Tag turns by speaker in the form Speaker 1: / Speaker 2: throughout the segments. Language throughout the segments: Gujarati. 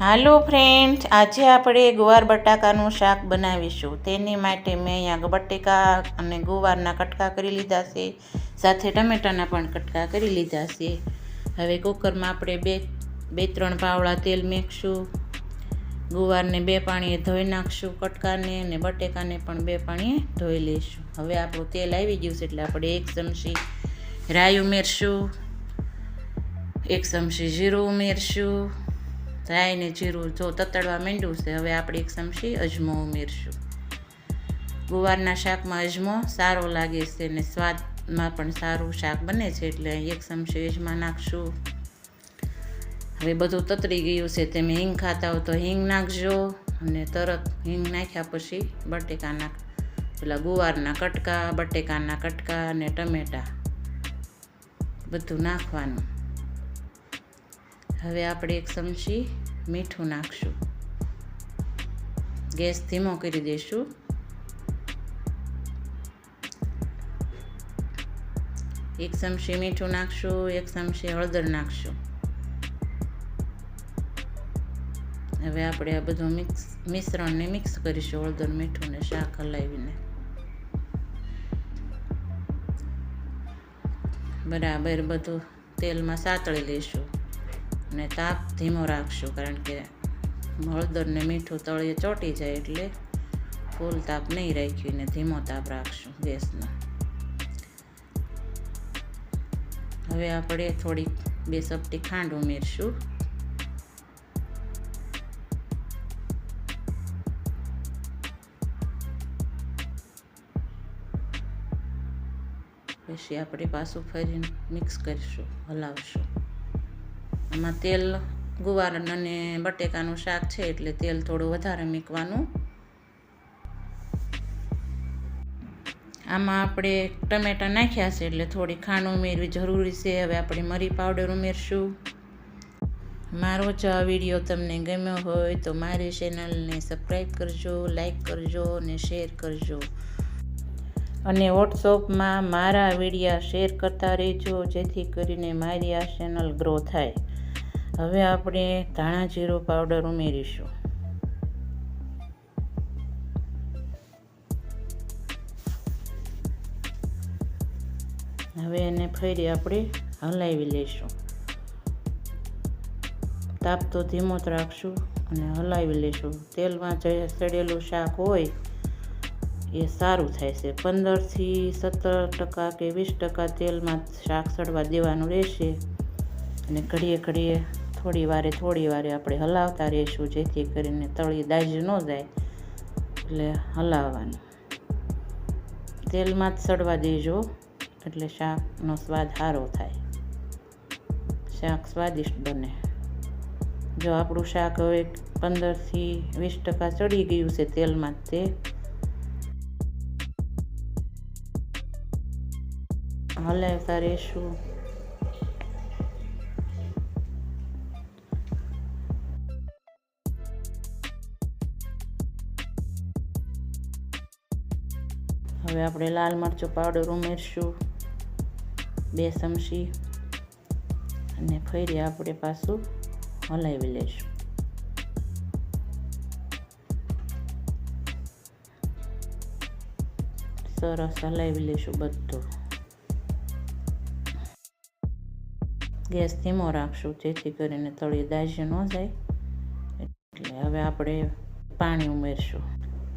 Speaker 1: હાલો ફ્રેન્ડ્સ આજે આપણે ગુવાર બટાકાનું શાક બનાવીશું. તેની માટે મેં અહીંયા બટેકા અને ગુવારના કટકા કરી લીધા છે. સાથે ટમેટાના પણ કટકા કરી લીધા છે. હવે કુકરમાં આપણે બે બે, ત્રણ પાવડા તેલ મેકશું. ગુવારને બે પાણીએ ધોઈ નાખશું કટકાને અને બટેકાને પણ બે પાણીએ ધોઈ લઈશું. હવે આપણું તેલ આવી ગયું છે એટલે આપણે એક ચમચી રાઈ ઉમેરશું, એક ચમચી જીરું ઉમેરશું રાઈ ને જીરું જો તતડવા માંડ્યું છે, હવે આપણે એક ચમચી અજમો ઉમેરશું. ગુવારના શાકમાં અજમો સારો લાગે છે અને સ્વાદમાં પણ સારું શાક બને છે, એટલે એક ચમચી અજમા નાખશું. હવે બધું તતરી ગયું છે, તમે હિંગ ખાતા હો તો હિંગ નાખજો અને તરત હિંગ નાખ્યા પછી બટેકા નાખ, પેલા ગુવારના કટકા, બટેકાના કટકા અને ટમેટા બધું નાખવાનું. હવે આપણે એક ચમચી મીઠું નાખશું. ગેસ ધીમો કરી દઈશું. એક ચમચી મીઠું નાખશું, એક ચમચી હળદર નાખશું. હવે આપણે આ બધું મિક્સ, મિશ્રણને મિક્સ કરીશું, હળદર, મીઠું ને શાક હલાવીને. બરાબર બધું તેલમાં સાતળી લઈશું. અને તાપ ધીમો રાખશું, કારણ કે હળદર ને મીઠું તળીએ ચોંટી જાય એટલે ફૂલ તાપ નહીં રાખ્યું ને ધીમો તાપ રાખશું ગેસનો. હવે આપણે થોડીક બે સપટી ખાંડ ઉમેરશું. પછી આપણે પાછું ફરીને મિક્સ કરીશું, હલાવશું. આમાં તેલ ગુવાર અને બટેકાનું શાક છે એટલે તેલ થોડું વધારે મૂકવાનું. આમાં આપણે ટમેટા નાખ્યા છે એટલે થોડી ખાંડ ઉમેરવી જરૂરી છે. હવે આપણે મરી પાવડર ઉમેરશું. મારો જો આ વીડિયો તમને ગમ્યો હોય તો મારી ચેનલને સબસ્ક્રાઈબ કરજો, લાઈક કરજો અને શેર કરજો. અને વોટ્સઅપમાં મારા વિડીયા શેર કરતા રહેજો જેથી કરીને મારી આ ચેનલ ગ્રો થાય. હવે આપણે ધાણા જીરું પાવડર ઉમેરીશું. હવે એને ફરી આપણે હલાવી લઈશું. તાપ તો ધીમો જ રાખશું અને હલાવી લઈશું. તેલમાં જે સડેલું શાક હોય, એ સારું થાય છે. પંદરથી સત્તર ટકા કે વીસ ટકા તેલમાં શાક સડવા દેવાનું રહેશે. અને ઘડીએ ઘડીએ થોડી વારે થોડી વારે આપણે હલાવતા રહીશું, જેથી કરીને તળી દાજી ન જાય. એટલે હલાવવાનું. તેલમાં જ સડવા દેજો, એટલે શાકનો સ્વાદ સારો થાય. શાક સ્વાદિષ્ટ બને. જો આપણું શાક હવે પંદરથી વીસ ટકા ચડી ગયું છે તેલમાં તે. હલાવતા રહીશું. હવે આપણે લાલ મરચું પાવડર ઉમેરશું, બે ચમચી, અને ફરી આપણે પાછું હલાવી લઈશું. સરસ હલાવી લઈશું બધું. ગેસ ધીમો રાખશું, જેથી કરીને તળી દાજી ન જાય. એટલે હવે આપણે પાણી ઉમેરશું.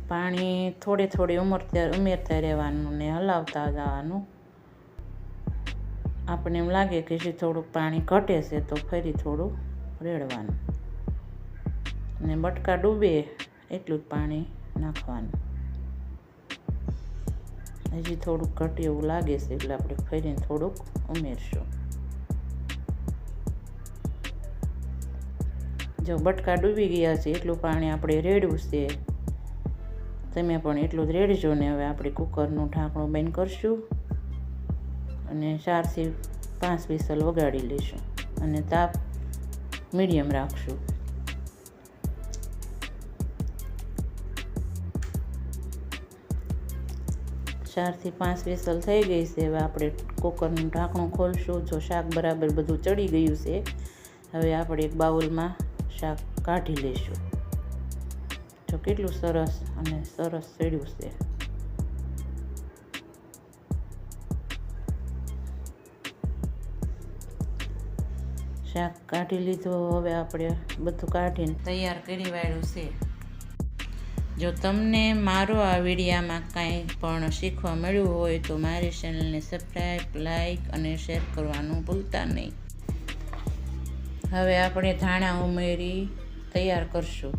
Speaker 1: પાણી થોડે થોડે ઉમરતા ઉમેરતા રહેવાનું ને હલાવતા જવાનું. આપણને એમ લાગે કે જે થોડુંક પાણી ઘટે છે તો ફરી થોડું રેડવાનું. ને બટકા ડૂબે એટલું જ પાણી નાખવાનું. હજી થોડુંક ઘટે એવું લાગે છે એટલે આપણે ફરીને થોડુંક ઉમેરશું. જો બટકા ડૂબી ગયા છે એટલું પાણી આપણે રેડવું છે તમે પણ એટલું જ રેડજો ને હવે આપણે કુકરનું ઢાંકણું બંધ કરશું અને ચારથી પાંચ વિસલ વગાડી લઈશું અને તાપ મીડિયમ રાખશું. ચારથી પાંચ વિસલ થઈ ગઈ છે, હવે આપણે કુકરનું ઢાંકણું ખોલશું. જો શાક બરાબર બધું ચડી ગયું છે, હવે આપણે એક બાઉલમાં શાક કાઢી લઈશું. જો કેટલું સરસ અને સરસ ચડ્યું છે. શાક કાઢી લીધું, હવે આપણે બધું કાઢીને તૈયાર કરી વાળ્યું છે. જો તમને મારો આ વિડીયામાં કાંઈ પણ શીખવા મળ્યું હોય તો મારી ચેનલને સબસ્ક્રાઈબ લાઈક અને શેર કરવાનું ભૂલતા નહીં. હવે આપણે ધાણા ઉમેરી તૈયાર કરશું.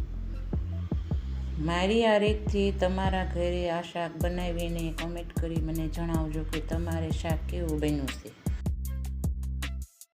Speaker 1: મારી આ રીતથી તમારા ઘરે આ શાક બનાવીને કોમેન્ટ કરી મને જણાવજો કે તમારે શાક કેવું બન્યું છે.